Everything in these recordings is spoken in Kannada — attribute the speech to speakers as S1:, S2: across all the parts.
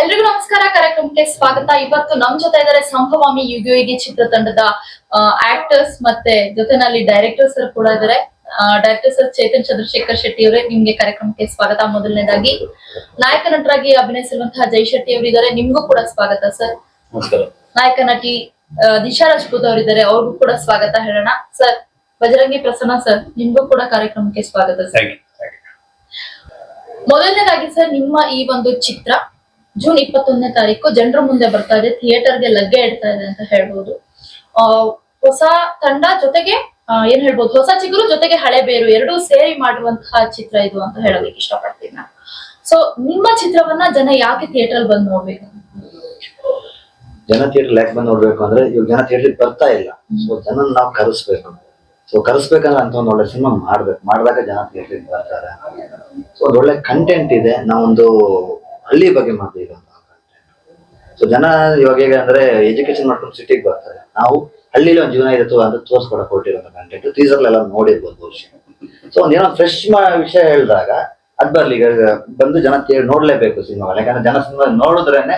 S1: ಎಲ್ರಿಗೂ ನಮಸ್ಕಾರ. ಕಾರ್ಯಕ್ರಮಕ್ಕೆ ಸ್ವಾಗತ. ಇವತ್ತು ನಮ್ ಜೊತೆ ಇದ್ದಾರೆ ಸಂಭವಾಮಿ ಯುಗಯುಗಿ ಚಿತ್ರತಂಡದ ಆಕ್ಟರ್ಸ್ ಮತ್ತೆ ಜೊತೆನಲ್ಲಿ ಡೈರೆಕ್ಟರ್ ಸರ್ ಕೂಡ ಇದ್ದಾರೆ. ಡೈರೆಕ್ಟರ್ ಸರ್ ಚೇತನ್ ಚಂದ್ರಶೇಖರ್ ಶೆಟ್ಟಿ ಅವರೇ ನಿಮ್ಗೆ ಕಾರ್ಯಕ್ರಮಕ್ಕೆ ಸ್ವಾಗತ. ಮೊದಲನೇದಾಗಿ ನಾಯಕ ನಟರಾಗಿ ಅಭಿನಯಿಸಿರುವಂತಹ ಜೈ ಶೆಟ್ಟಿ ಅವರಿದ್ದಾರೆ ನಿಮ್ಗೂ ಕೂಡ ಸ್ವಾಗತ ಸರ್. ನಾಯಕ ನಟಿ ದಿಶಾ ರಾಜ್ಪೂತ್ ಅವರಿದ್ದಾರೆ ಅವ್ರಿಗೂ ಕೂಡ ಸ್ವಾಗತ ಹೇಳೋಣ. ಸರ್ ಬಜರಂಗಿ ಪ್ರಸನ್ನ ಸರ್ ನಿಮ್ಗೂ ಕೂಡ ಕಾರ್ಯಕ್ರಮಕ್ಕೆ ಸ್ವಾಗತ ಸರ್. ಮೊದಲನೇದಾಗಿ ಸರ್ ನಿಮ್ಮ ಈ ಒಂದು ಚಿತ್ರ ಜೂನ್ ಇಪ್ಪತ್ತೊಂದನೇ ತಾರೀಕು ಜನರ ಮುಂದೆ ಬರ್ತಾ ಇದೆ, ಥಿಯೇಟರ್ಗೆ ಲಗ್ಗೆ ಇಡ್ತಾ ಇದೆ ಅಂತ ಹೇಳ್ಬೋದು. ಹೊಸ ತಂಡ ಜೊತೆಗೆ ಏನ್ ಹೇಳ್ಬೋದು, ಹೊಸ ಚಿಗುರು ಜೊತೆಗೆ ಹಳೆ ಬೇರು ಎರಡೂ ಸೇರಿ ಮಾಡುವಂತಹ ಚಿತ್ರ ಇದು ಅಂತ ಹೇಳೋದಕ್ಕೆ ಇಷ್ಟಪಡ್ತೀನಿ ನಾನು. ಸೊ ನಿಮ್ಮ ಚಿತ್ರವನ್ನ ಜನ ಯಾಕೆ ಥಿಯೇಟರ್ ಬಂದು ನೋಡ್ಬೇಕು?
S2: ಜನ ಥಿಯೇಟರ್ ಯಾಕೆ ಬಂದು ನೋಡ್ಬೇಕು ಅಂದ್ರೆ, ಇವಾಗ ಜನ ಥಿಯೇಟರ್ ಬರ್ತಾ ಇಲ್ಲ. ಸೊ ಜನ ನಾವು ಕರೆಸ್ಬೇಕು. ಸೊ ಕರೆಸ್ಬೇಕಂದ್ರೆ ಅಂತ ಒಂದು ಒಳ್ಳೆ ಸಿನಿಮಾ ಮಾಡ್ಬೇಕು. ಮಾಡಿದಾಗ ಜನ ಥಿಯೇಟರ್ ಬರ್ತಾರೆ. ಸೊ ಒಂದು ಒಳ್ಳೆ ಕಂಟೆಂಟ್ ಇದೆ. ನಾವೊಂದು ಹಳ್ಳಿ ಬಗ್ಗೆ ಮಾಡ್ತೀವಿ ಸೊ ಜನ ಇವಾಗ ಹೇಗೆ ಅಂದ್ರೆ ಎಜುಕೇಶನ್ ಮಾಡ್ಕೊಂಡು ಸಿಟಿಗೆ ಬರ್ತಾರೆ. ನಾವು ಹಳ್ಳಿಲಿ ಒಂದು ಜೀವನ ಇರುತ್ತೋ ಅಂತ ತೋರಿಸ್ಕೊಡಕ್ ಹೊರಟಿರೋ ಕಂಟೆಂಟ್ ಟೀಸರ್ ಎಲ್ಲ ನೋಡಿರ್ಬೋದು ಬಹುಶಃ. ಸೊ ಒಂದೇನೋ ಫ್ರೆಶ್ ವಿಷಯ ಹೇಳಿದಾಗ ಅದ್ ಬರ್ಲಿ. ಈಗ ಬಂದು ಜನ ನೋಡ್ಲೇಬೇಕು ಸಿನಿಮಾ ಯಾಕಂದ್ರೆ ಜನ ಸಿನಿಮಾ ನೋಡಿದ್ರೇನೆ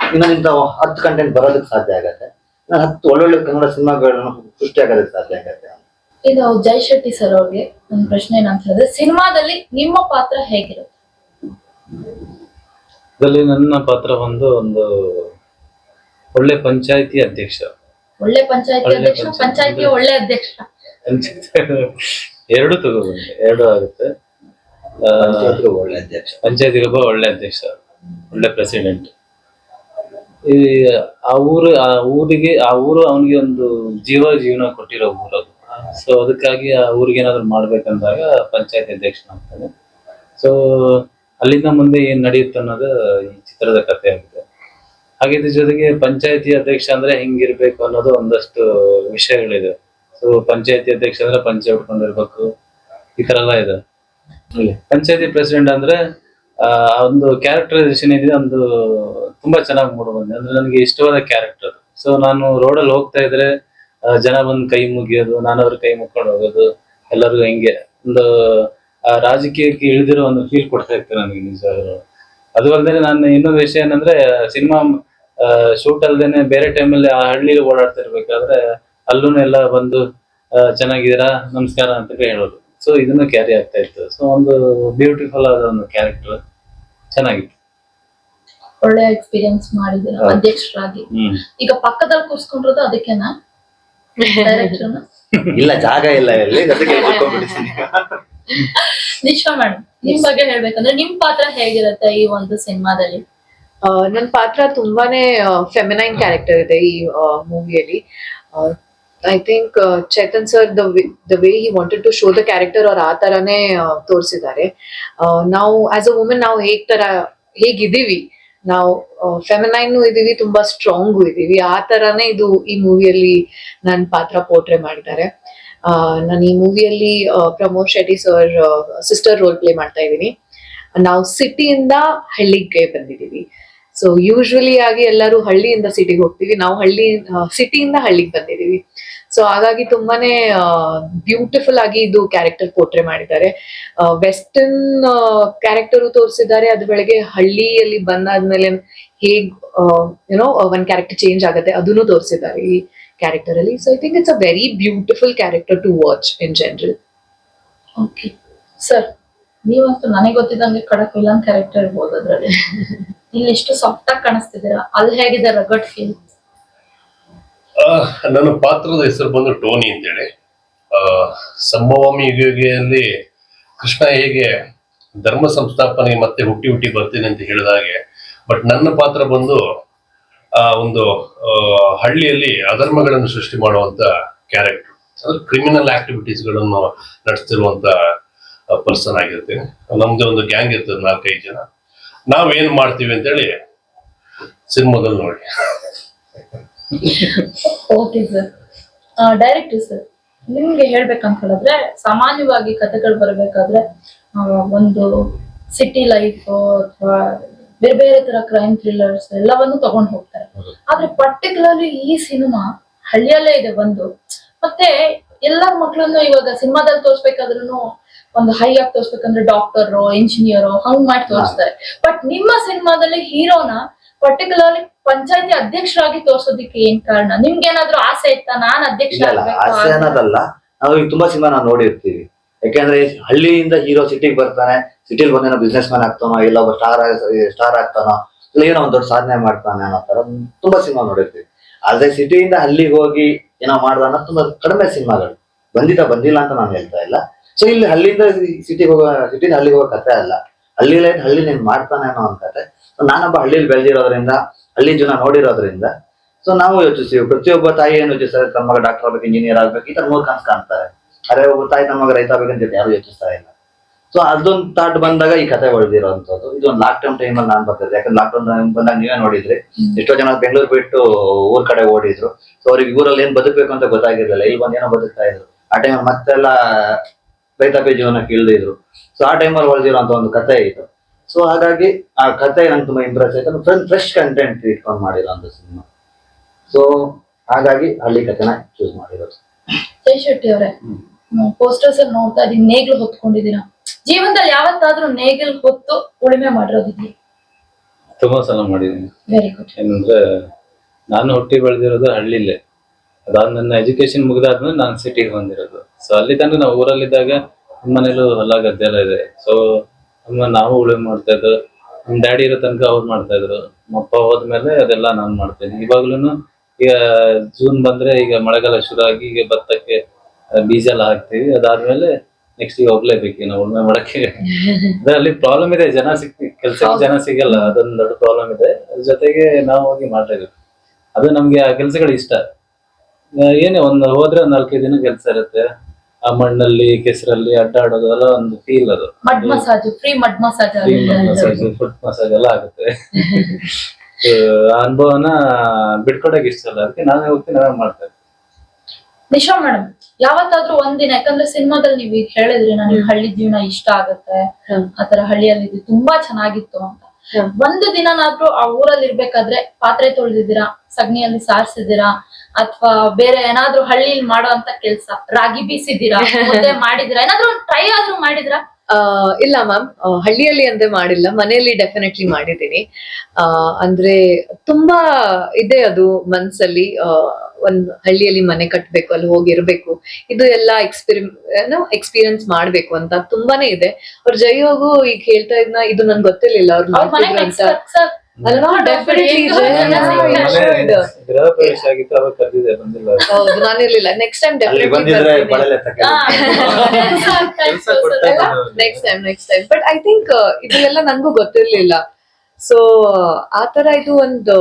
S2: ಇನ್ನೊಂದು ಇಂತ ಹತ್ತು ಕಂಟೆಂಟ್ ಬರೋದಕ್ಕೆ ಸಾಧ್ಯ ಆಗತ್ತೆ. ಹತ್ತು ಒಳ್ಳೊಳ್ಳೆ ಕನ್ನಡ ಸಿನಿಮಾಗಳನ್ನು ಸೃಷ್ಟಿ ಆಗೋದಕ್ಕೆ ಸಾಧ್ಯ ಆಗತ್ತೆ.
S1: ಇದು ಜೈ ಶೆಟ್ಟಿ ಸರ್ ಅವ್ರಿಗೆ ಒಂದು ಪ್ರಶ್ನೆ ಏನಂತ ಹೇಳಿದ್ರೆ, ಸಿನಿಮಾದಲ್ಲಿ ನಿಮ್ಮ ಪಾತ್ರ ಹೇಗಿರುತ್ತೆ?
S3: ಇದರಲ್ಲಿ ನನ್ನ ಪಾತ್ರ ಒಂದು ಒಂದು ಒಳ್ಳೆ ಪಂಚಾಯತಿ ಅಧ್ಯಕ್ಷ.
S1: ಒಳ್ಳೆ ಪಂಚಾಯತಿ
S3: ಒಳ್ಳೆ
S1: ಅಧ್ಯಕ್ಷ
S3: ಪಂಚಾಯ್ತಿ.
S1: ಪಂಚಾಯತಿ ಒಳ್ಳೆ ಅಧ್ಯಕ್ಷ.
S3: ಎರಡು ತಗೋಬಂದೆ ಎರಡು ಆಗುತ್ತೆ.
S2: ಒಳ್ಳೆ ಅಧ್ಯಕ್ಷ.
S3: ಪಂಚಾಯತಿಗೊಬ್ಬ ಒಳ್ಳೆ ಅಧ್ಯಕ್ಷ ಒಳ್ಳೆ ಪ್ರೆಸಿಡೆಂಟ್. ಈ ಆ ಊರು ಆ ಊರಿಗೆ ಆ ಊರು ಅವನಿಗೆ ಒಂದು ಜೀವ ಜೀವನ ಕೊಟ್ಟಿರೋ ಊರು ಅದು. ಸೊ ಅದಕ್ಕಾಗಿ ಆ ಊರಿಗೆ ಏನಾದ್ರು ಮಾಡ್ಬೇಕಂದಾಗ ಪಂಚಾಯತಿ ಅಧ್ಯಕ್ಷನಾಗ್ತಾನೆ. ಸೊ ಅಲ್ಲಿಂದ ಮುಂದೆ ಏನ್ ನಡೆಯುತ್ತೆ ಅನ್ನೋದು ಈ ಚಿತ್ರದ ಕಥೆ ಆಗಿದೆ ಹಾಗೆ ಇದ್ರ ಜೊತೆಗೆ ಪಂಚಾಯತಿ ಅಧ್ಯಕ್ಷ ಅಂದ್ರೆ ಹೆಂಗಿರ್ಬೇಕು ಅನ್ನೋದು ಒಂದಷ್ಟು ವಿಷಯಗಳಿದೆ. ಸೊ ಪಂಚಾಯತಿ ಅಧ್ಯಕ್ಷ ಅಂದ್ರೆ ಪಂಚೆ ಉಟ್ಕೊಂಡಿರ್ಬೇಕು. ಈ ತರ ಎಲ್ಲ ಇದೆ. ಪಂಚಾಯತಿ ಪ್ರೆಸಿಡೆಂಟ್ ಅಂದ್ರೆ ಆ ಒಂದು ಕ್ಯಾರೆಕ್ಟರೈಸೇಷನ್ ಇದೆ ಒಂದು ತುಂಬಾ ಚೆನ್ನಾಗಿ ಮೂಡ್ ಬಂದಿದೆ. ಅಂದ್ರೆ ನನಗೆ ಇಷ್ಟವಾದ ಕ್ಯಾರೆಕ್ಟರ್ ಸೊ ನಾನು ರೋಡಲ್ಲಿ ಹೋಗ್ತಾ ಇದ್ರೆ ಜನ ಬಂದು ಕೈ ಮುಗಿಯೋದು ನಾನು ಅವ್ರ ಕೈ ಮುಕ್ಕೊಂಡು ಹೋಗೋದು ಎಲ್ಲರಿಗೂ ಹೆಂಗೆ ಒಂದು ರಾಜಕೀಯಕ್ಕೆ ಇಳಿದಿರೋ ಒಂದು ಫೀಲ್ ಕೊಡ್ತಾ ಇತ್ತು ನನಗೆ ನಿಜವಾಗ್ಲೂ. ಅದು ಅಲ್ಲದೆ ನಾನು ಇನ್ನೊಂದು ವಿಷಯ ಏನಂದ್ರೆ ಸಿನಿಮಾ ಶೂಟ್ ಅಲ್ಲದೇನೆ ಬೇರೆ ಟೈಮಲ್ಲಿ ಆ ಹಳ್ಳಿಲಿ ಓಡಾಡ್ತಾ ಇರ್ಬೇಕಾದ್ರೆ ಅಲ್ಲೂ ಎಲ್ಲ ಬಂದು ಆ, ಚೆನ್ನಾಗಿದ್ದೀರಾ ನಮಸ್ಕಾರ ಅಂತ ಹೇಳೋದು. ಸೊ ಇದನ್ನು ಕ್ಯಾರಿ ಆಗ್ತಾ ಇತ್ತು. ಸೊ ಒಂದು ಬ್ಯೂಟಿಫುಲ್ ಆದ ಒಂದು ಕ್ಯಾರೆಕ್ಟರ್ ಚೆನ್ನಾಗಿತ್ತು.
S1: ಒಳ್ಳೆ ಎಕ್ಸ್ಪೀರಿಯನ್ಸ್ ಮಾಡಿದ್ದೀರಾ ಅಧ್ಯಕ್ಷರಾಗಿ. ಈಗ ಪಕ್ಕದಲ್ಲಿ ಕೂರ್ಸ್ಕೊಂಡಿರೋದು ಅದಕ್ಕೆನಾ? ಡೈರೆಕ್ಟರ್ನ
S2: ಇಲ್ಲ ಜಾಗ ಇಲ್ಲ ಎಲ್ಲಿ ಅದಕ್ಕೆ
S1: ನಿಶಾ ಮೇಡಮ್ ನಿಮ್ ಬಗ್ಗೆ ಹೇಳ್ಬೇಕಂದ್ರೆ ನಿಮ್ ಪಾತ್ರ ಹೇಗಿರುತ್ತೆ ಈ ಒಂದು ಸಿನಿಮಾದಲ್ಲಿ?
S4: ನನ್ನ ನನ್ ಪಾತ್ರ ತುಂಬಾನೇ ಫೆಮಿನೈನ್ ಕ್ಯಾರೆಕ್ಟರ್ ಇದೆ ಈ ಮೂವಿಯಲ್ಲಿ I think Chetan sir the the way he wanted to show the character ಅವ್ರು ಆ ತರಾನೇ ತೋರಿಸಿದ್ದಾರೆ. ನಾವು ಆಸ್ ಅ ವುಮೆನ್ ನಾವು ಹೇಗ್ ತರ ಹೇಗಿದ್ದೀವಿ? ನಾವು ಫೆಮಿನೈನ್ ಇದೀವಿ ತುಂಬಾ ಸ್ಟ್ರಾಂಗು ಇದೀವಿ. ಆ ತರಾನೇ ಇದು ಈ ಮೂವಿಯಲ್ಲಿ ನನ್ನ ಪಾತ್ರ ಪೋರ್ಟ್ರೇ ಮಾಡಿದ್ದಾರೆ. ನಾನು ಈ ಮೂವಿಯಲ್ಲಿ Pramod Shetty sir sister role play ಮಾಡ್ತಾ ಇದ್ದೀನಿ. ನಾವು ಸಿಟಿಯಿಂದ ಹಳ್ಳಿಗೆ ಬಂದಿದ್ದೀವಿ. ಸೊ ಯೂಶ್ವಲಿ ಆಗಿ ಎಲ್ಲರೂ ಹಳ್ಳಿಯಿಂದ ಸಿಟಿಗೆ ಹೋಗ್ತೀವಿ. ನಾವು ಹಳ್ಳಿ ಸಿಟಿಯಿಂದ ಹಳ್ಳಿಗೆ ಬಂದಿದ್ದೀವಿ. ಸೊ ಹಾಗಾಗಿ ತುಂಬಾನೇ ಬ್ಯೂಟಿಫುಲ್ ಆಗಿ ಇದು ಕ್ಯಾರೆಕ್ಟರ್ ಪೋರ್ಟ್ರೆ ಮಾಡಿದ್ದಾರೆ. ವೆಸ್ಟರ್ನ್ ಕ್ಯಾರೆಕ್ಟರು ತೋರಿಸಿದ್ದಾರೆ. ಅದ್ರ ಬೆಳಗ್ಗೆ ಹಳ್ಳಿಯಲ್ಲಿ ಬಂದಾದ್ಮೇಲೆ ಹೇಗ್ ಏನೋ ಒಂದ್ ಕ್ಯಾರೆಕ್ಟರ್ ಚೇಂಜ್ ಆಗುತ್ತೆ ಅದನ್ನು ತೋರಿಸಿದ್ದಾರೆ. ಈ character So so I it's a very very beautiful character to watch general. General
S1: okay sir ನೀವಂತೂ ನನಗೆ ಗೊತ್ತಿದ್ದಂಗೆ ಖಡಕ್ ವಿಲನ್ ಕ್ಯಾರೆಕ್ಟರ್ ಇರ್ಬೋದು ಅದರಲ್ಲಿ. ಇಲ್ಲಿ ಎಷ್ಟು ಸಾಫ್ಟ್ ಆಗಿ ಕಾಣಿಸ್ತಿದ್ದೀರಾ? ಅಲ್ಲಿ ಹೇಗಿದೆ ರಗಡ್ ಫೀಲ್
S5: ಆ, ನನ್ನ ಪಾತ್ರದ ಹೆಸರು ಬಂದು ಟೋನಿ ಅಂತೇಳಿ. ಆ, ಸಂಭವಾಮಿ ಯುಗಿಯಲ್ಲಿ ಕೃಷ್ಣ ಹೇಗೆ ಧರ್ಮ ಸಂಸ್ಥಾಪನೆಗೆ ಮತ್ತೆ ಹುಟ್ಟಿ ಹುಟ್ಟಿ ಬರ್ತೀನಿ ಅಂತ ಹೇಳಿದ ಹಾಗೆ. ಬಟ್ ನನ್ನ ಪಾತ್ರ ಬಂದು ಆ, ಒಂದು ಹಳ್ಳಿಯಲ್ಲಿ ಅಧರ್ಮಗಳನ್ನು ಸೃಷ್ಟಿ ಮಾಡುವಂತ ಕ್ಯಾರೆಕ್ಟರ್ ಅಂದ್ರೆ ಕ್ರಿಮಿನಲ್ ಆಕ್ಟಿವಿಟೀಸ್ಗಳನ್ನು ನಡೆಸ್ತಿರುವಂತ ಪರ್ಸನ್ ಆಗಿರ್ತೇನೆ ನಮ್ದು ಒಂದು ಗ್ಯಾಂಗ್ ಇರ್ತದೆ, ನಾಲ್ಕೈದು ಜನ. ನಾವೇನ್ ಮಾಡ್ತೀವಿ ಅಂತೇಳಿ ಸಿನಿಮಾದಲ್ಲಿ ನೋಡಿ.
S1: ಓಕೆ ಸರ್ ಡೈರೆಕ್ಟರ್ ಸರ್ ನಿಮ್ಗೆ ಹೇಳ್ಬೇಕಂತ ಹೇಳಿದ್ರೆ ಸಾಮಾನ್ಯವಾಗಿ ಕಥೆಗಳು ಬರಬೇಕಾದ್ರೆ ಒಂದು ಸಿಟಿ ಲೈಫ್ ಅಥವಾ ಬೇರೆ ಬೇರೆ ತರ ಕ್ರೈಮ್ ಥ್ರಿಲ್ಲರ್ಸ್ ಎಲ್ಲವನ್ನು ತಗೊಂಡು ಹೋಗ್ತಾರೆ. ಆದ್ರೆ ಪರ್ಟಿಕ್ಯುಲರ್ಲಿ ಈ ಸಿನಿಮಾ ಹಳ್ಳಿಯಲ್ಲೇ ಇದೆ ಒಂದು ಮತ್ತೆ ಎಲ್ಲರ ಮಕ್ಕಳನ್ನು ಇವಾಗ ಸಿನಿಮಾದಲ್ಲಿ ತೋರ್ಸ್ಬೇಕಾದ್ರೂ ಒಂದು ಹೈ ಆಗಿ ತೋರ್ಸ್ಬೇಕಂದ್ರೆ ಡಾಕ್ಟರ್ ಇಂಜಿನಿಯರ್ ಹಂಗ್ ಮಾಡಿ ತೋರಿಸ್ತಾರೆ. ಬಟ್ ನಿಮ್ಮ ಸಿನಿಮಾದಲ್ಲಿ ಹೀರೋನ ಪರ್ಟಿಕ್ಯುಲರ್ಲಿ ಪಂಚಾಯತಿ ಅಧ್ಯಕ್ಷರಾಗಿ ತೋರ್ಸೋದಕ್ಕೆ ಏನ್ ಕಾರಣ? ನಿಮ್ಗೆ ಏನಾದ್ರು ಆಸೆ ಇತ್ತಾ? ನಾನ್ ಅಧ್ಯಕ್ಷ
S2: ಆಸೆ ಅನ್ನೋದಲ್ಲ. ನಾವು ಈಗ ತುಂಬಾ ಸಿನಿಮಾ ನಾವು ನೋಡಿರ್ತೀವಿ. ಯಾಕೆಂದ್ರೆ ಹಳ್ಳಿಯಿಂದ ಹೀರೋ ಸಿಟಿಗೆ ಬರ್ತಾನೆ ಸಿಟಿಲಿ ಬಂದೇನೋ ಬಿಸ್ನೆಸ್ ಮ್ಯಾನ್ ಆಗ್ತಾನೋ, ಇಲ್ಲ ಒಬ್ಬ ಸ್ಟಾರ್ ಸ್ಟಾರ್ ಆಗ್ತಾನೋ, ಇಲ್ಲ ಏನೋ ಒಂದ್ ದೊಡ್ಡ ಸಾಧನೆ ಮಾಡ್ತಾನೆ ಅನ್ನೋ ತರ ತುಂಬಾ ಸಿನಿಮಾ ನೋಡಿರ್ತೀವಿ. ಆದ್ರೆ ಸಿಟಿಯಿಂದ ಹಳ್ಳಿಗೆ ಹೋಗಿ ಏನೋ ಮಾಡ್ದ ಅನ್ನೋ ತುಂಬಾ ಕಡಿಮೆ ಸಿನಿಮಾಗಳು. ಬಂದಿತ ಬಂದಿಲ್ಲ ಅಂತ ನಾನು ಹೇಳ್ತಾ ಇಲ್ಲ. ಸೊ ಇಲ್ಲಿ ಹಳ್ಳಿಯಿಂದ ಸಿಟಿಗೆ ಹೋಗೋ ಸಿಟಿಯಿಂದ ಹಳ್ಳಿಗೆ ಹೋಗೋ ಕಥೆ ಅಲ್ಲ. ಹಳ್ಳಿಲೇ ಹಳ್ಳಿ ನೀನ್ ಮಾಡ್ತಾನೆ ಅನ್ನೋ ಒಂದ್ ಕತೆ ನಾನೊಬ್ಬ ಹಳ್ಳಿಲಿ ಬೆಳೆದಿರೋದ್ರಿಂದ ಹಳ್ಳಿ ಜನ ನೋಡಿರೋದ್ರಿಂದ ಸೊ ನಾವು ಯೋಚಿಸ್ತೀವಿ. ಪ್ರತಿಯೊಬ್ಬ ತಾಯಿ ಏನು ಯೋಚಿಸ್ತಾರೆ? ತಮ್ಮ ಡಾಕ್ಟರ್ ಆಗ್ಬೇಕು ಇಂಜಿನಿಯರ್ ಆಗ್ಬೇಕು, ಈ ತರ ಮೂರ್ ಕನ್ಸ್ ಕಾಣ್ತಾರೆ. ಅರೆ ಒಬ್ಬ ತಾಯಿ ತಮ್ಮ ಮಗ ರೈತ ಬೇಕಂತ ಯಾರು ಯೋಚಿಸ್ತಾ ಇಲ್ಲ. ಸೊ ಅದೊಂದು ಥಾಟ್ ಬಂದಾಗ ಈ ಕತೆ ಇದು ಒಂದು ಲಾಕ್ ಡೌನ್ ಟೈಮಲ್ಲಿ ನಾನು ಬರ್ತಿದ್ದೆ. ಯಾಕಂದ್ರೆ ಲಾಕ್ ಡೌನ್ ಬಂದಾಗ ನೀವೇ ನೋಡಿದ್ರಿ. ಎಷ್ಟೋ ಜನ ಬೆಂಗಳೂರು ಬಿಟ್ಟು ಊರ್ ಕಡೆ ಓಡಿದ್ರು. ಸೊ ಅವ್ರಿಗೆ ಊರಲ್ಲಿ ಏನ್ ಬದುಕಬೇಕು ಅಂತ ಗೊತ್ತಾಗಿರ್ಲಿಲ್ಲ. ಇಲ್ಲಿ ಬಂದು ಏನೋ ಬದುಕ್ತಾ ಇದ್ರು. ಆ ಟೈಮಲ್ಲಿ ಮತ್ತೆಲ್ಲ ರೈತಾಪಿ ಜೀವನಕ್ಕೆ ಇಳ್ದಿದ್ರು ಸೊ ಆ ಟೈಮಲ್ಲಿ ಹೊಳ್ದಿರೋಂಥ ಒಂದು ಕತೆ ಇತ್ತು. ಸೊ ಹಾಗಾಗಿ ಆ ಕತೆ ನಂಗೆ ತುಂಬಾ ಇಂಪ್ರೆಸ್ ಆಯ್ತು. ಫ್ರೆಶ್ ಫ್ರೆಶ್ ಕಂಟೆಂಟ್ ಇಟ್ಕೊಂಡು ಅಂತ ಸಿನಿಮಾ. ಸೊ ಹಾಗಾಗಿ ಹಳ್ಳಿ ಕತೆನ ಚೂಸ್ ಮಾಡಿರೋದು.
S1: ಜೈ ಶೆಟ್ಟಿ ಅವರೇ. ಪೋಸ್ಟರ್ಸ್ ಅಲ್ಲಿ ನೋಡ್ತಾ ಇದೀನಿ ನೇಗ್ಲು ಹೊತ್ಕೊಂಡಿದ್ದೀರಾ? ಜೀವನದಲ್ಲಿ ಯಾವತ್ತಾದ್ರೂ ನೇಗಿಲ್ ಹೊತ್ತು ಉಳಿಮೆ ಮಾಡಿರೋದಿದ್ಯಾ?
S3: ತುಂಬಾ ಸಲ ಮಾಡಿದೀನಿ
S1: ವೆರಿ ಗುಡ್
S3: ಏನಂದ್ರೆ ನಾನು ಹುಟ್ಟಿ ಬೆಳೆದಿರೋದು ಹಳ್ಳಿಲೇ. ಅದಾದ ನನ್ನ ಎಜುಕೇಶನ್ ಮುಗಿದಾದ್ಮೇಲೆ ನಾನು ಸಿಟಿಗೆ ಬಂದಿರೋದು. ಸೊ ಅಲ್ಲಿ ತನಕ ನಾವು ಊರಲ್ಲಿದ್ದಾಗ ನಮ್ಮನೇಲೂ ಹೊಲ ಗದ್ದೆ ಎಲ್ಲ ಇದೆ. ಸೊ ನಮ್ಮ ನಾವು ಉಳುಮೆ ಮಾಡ್ತಾ ಇದ್ರು ನಮ್ಮ ಡ್ಯಾಡಿ ಇರೋ ತನಕ ಅವ್ರು ಮಾಡ್ತಾ ಇದ್ರು. ನಮ್ಮ ಅಪ್ಪ ಹೋದ್ಮೇಲೆ ಅದೆಲ್ಲ ನಾನು ಮಾಡ್ತೇನೆ. ಇವಾಗ್ಲೂ ಈಗ ಜೂನ್ ಬಂದ್ರೆ ಈಗ ಮಳೆಗಾಲ ಶುರು ಆಗಿ ಈಗ ಭತ್ತಕ್ಕೆ ಬೀಜ ಎಲ್ಲ ಹಾಕ್ತೀವಿ. ಅದಾದ್ಮೇಲೆ ನೆಕ್ಸ್ಟ್ ಈಗ ಹೋಗ್ಲೇಬೇಕು. ನಾವು ಉಳುಮೆ ಮಾಡಕ್ಕೆ. ಅಲ್ಲಿ ಪ್ರಾಬ್ಲಮ್ ಇದೆ. ಜನ ಸಿಕ್ ಕೆಲಸ ಜನ ಸಿಗಲ್ಲ. ಅದೊಂದು ದೊಡ್ಡ ಪ್ರಾಬ್ಲಮ್ ಇದೆ. ಅದ್ರ ಜೊತೆಗೆ ನಾವು ಹೋಗಿ ಮಾಡ್ಲೇಬೇಕು ಅದು ನಮ್ಗೆ ಆ ಕೆಲ್ಸಗಳು ಇಷ್ಟ. ಏನೇ ಒಂದು ಹೋದ್ರೆ ಒಂದ್ ನಾಲ್ಕೈದು ದಿನ ಕೆಲಸ ಇರುತ್ತೆ. ಆ ಮಣ್ಣಲ್ಲಿ ಕೆಸರಲ್ಲಿ ಅಡ್ಡಾಡೋದು ಎಲ್ಲ ಒಂದು ಫೀಲ್ ಅದು.
S1: Mud massage free mud massage
S3: massage foot massage ಎಲ್ಲ ಆಗುತ್ತೆ. ಅನುಭವನ ಬಿಟ್ಕೊಡಕ್ ಇಷ್ಟ ಅಲ್ಲ. ಅದಕ್ಕೆ ನಾನೇ ಹೋಗ್ತೀನಿ ನಾವೇ ಮಾಡ್ತೇವೆ
S1: ನಿಶಾ ಮೇಡಮ್ ಯಾವತ್ತಾದ್ರೂ ಒಂದಿನ ಯಾಕಂದ್ರೆ ಸಿನಿಮಾದಲ್ಲಿ ನೀವು ಈಗ ಹೇಳಿದ್ರಿ ನನಗೆ ಹಳ್ಳಿ ಜೀವನ ಇಷ್ಟ ಆಗತ್ತೆ. ಆತರ ಹಳ್ಳಿಯಲ್ಲಿ ಇದು ತುಂಬಾ ಚೆನ್ನಾಗಿತ್ತು ಅಂತ. ಒಂದು ದಿನನಾದ್ರೂ ಆ ಊರಲ್ಲಿ ಇರ್ಬೇಕಾದ್ರೆ ಪಾತ್ರೆ ತೊಳೆದಿದ್ದೀರಾ ಸಗಣಿಯಲ್ಲಿ ಸಾರಿಸಿದ್ದೀರಾ ಅಥವಾ ಬೇರೆ ಏನಾದ್ರೂ ಹಳ್ಳಿಲಿ ಮಾಡೋ ಅಂತ ಕೆಲ್ಸ ರಾಗಿ ಬೀಸಿದ್ದೀರಾ ಮುದ್ದೆ ಮಾಡಿದಿರಾ ಏನಾದ್ರೂ ಟ್ರೈ ಆದ್ರೂ ಮಾಡಿದ್ರಾ
S4: ಇಲ್ಲ ಮ್ಯಾಮ್. ಹಳ್ಳಿಯಲ್ಲಿ ಅಂದ್ರೆ ಮಾಡಿಲ್ಲ. ಮನೆಯಲ್ಲಿ ಡೆಫಿನೆಟ್ಲಿ ಮಾಡಿದ್ದೀನಿ. ಅಂದ್ರೆ ತುಂಬಾ ಇದೆ ಅದು ಮನ್ಸಲ್ಲಿ. ಒಂದ್ ಹಳ್ಳಿಯಲ್ಲಿ ಮನೆ ಕಟ್ಟಬೇಕು ಅಲ್ಲಿ ಹೋಗಿರ್ಬೇಕು. ಇದು ಎಲ್ಲ ಎಕ್ಸ್ಪಿರಿ ಏನೋ ಎಕ್ಸ್ಪೀರಿಯನ್ಸ್ ಮಾಡ್ಬೇಕು ಅಂತ ತುಂಬಾನೇ ಇದೆ. ಅವ್ರ ಜೈ ಹೋಗು ಈಗ ಹೇಳ್ತಾ ಇದ್ನ ಇದು ನನ್ಗೆ ಗೊತ್ತಿರ್ಲಿಲ್ಲ. ಅವ್ರು ಮಾಡ್ತಿದ್ರು ಅಂತ. ಅಲ್ವಾ? ಡೆಫಿನೆಟ್ಲಿ
S3: ಗೃಹ ಪ್ರವೇಶ ಆಗಿತ್ತು ಅವಾಗ ಕರೆದಿದೆ ಬಂದಿಲ್ಲ.
S4: ಹೌದು ನಾನಿರ್ಲಿಲ್ಲ next time. Next time next time but I think ಇದು ಎಲ್ಲ ನನ್ಗೂ ಗೊತ್ತಿರ್ಲಿಲ್ಲ. ಸೊ ಆ ತರ ಇದು ಒಂದು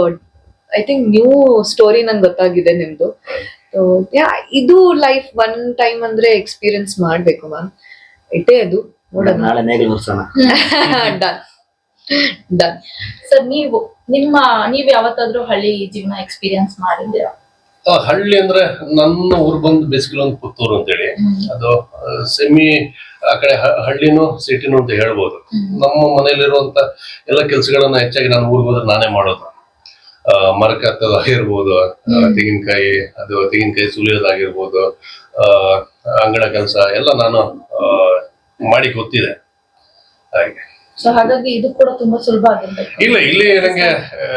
S4: ಐ ಥಿಂಕ್ ನ್ಯೂ ಸ್ಟೋರಿ ನಂಗೆ ಗೊತ್ತಾಗಿದೆ ನಿಮ್ದು. ಯಾ ಇದು ಲೈಫ್ ಒನ್ ಟೈಮ್ ಅಂದ್ರೆ ಎಕ್ಸ್ಪೀರಿಯನ್ಸ್ ಮಾಡ್ಬೇಕು ಮ್ಯಾಮ್ ಇಟ್ಟೇ ಅದು.
S2: ನಾಳೆ
S4: ಡನ್ ಡನ್
S1: ಸರ್ ನೀವು ನಿಮ್ಮ ನೀವ್ ಯಾವತ್ತಾದ್ರೂ ಹಳ್ಳಿ ಜೀವನ ಎಕ್ಸ್ಪೀರಿಯನ್ಸ್ ಮಾಡಿದ್ದೀರಾ?
S5: ಆ, ಹಳ್ಳಿ ಅಂದ್ರೆ ನನ್ನ ಊರ್ ಬಂದು ಬೇಸಿಗೆ ಒಂದು ಪುತ್ತೂರು ಅಂತೇಳಿ. ಅದು ಸೆಮಿ ಆ ಕಡೆ ಹಳ್ಳಿನೂ ಸಿಟಿನೂ ಅಂತ ಹೇಳ್ಬೋದು. ನಮ್ಮ ಮನೆಯಲ್ಲಿರುವಂತ ಎಲ್ಲ ಕೆಲಸಗಳನ್ನ ಹೆಚ್ಚಾಗಿ ನಾನು ಊರಿಗೆ ಹೋದ್ರೆ ನಾನೇ ಮಾಡೋದು. ಆ, ಮರ ಕತ್ತೋದಾಗಿರ್ಬೋದು ಆ, ತೆಂಗಿನಕಾಯಿ ಅದು ತೆಂಗಿನಕಾಯಿ ಸುಲಿಯೋದಾಗಿರ್ಬೋದು ಆ, ಅಂಗಡ ಕೆಲಸ ಎಲ್ಲ ನಾನು ಮಾಡಿ ಗೊತ್ತಿದೆ. ಹಾಗೆ.
S1: ಸೊ ಹಾಗಾಗಿ ಇದು ಕೂಡ ತುಂಬಾ ಸುಲಭ ಆಗಿರ್ಬೇಕು
S5: ಇಲ್ಲ ಇಲ್ಲಿ ನಂಗೆ ಆ,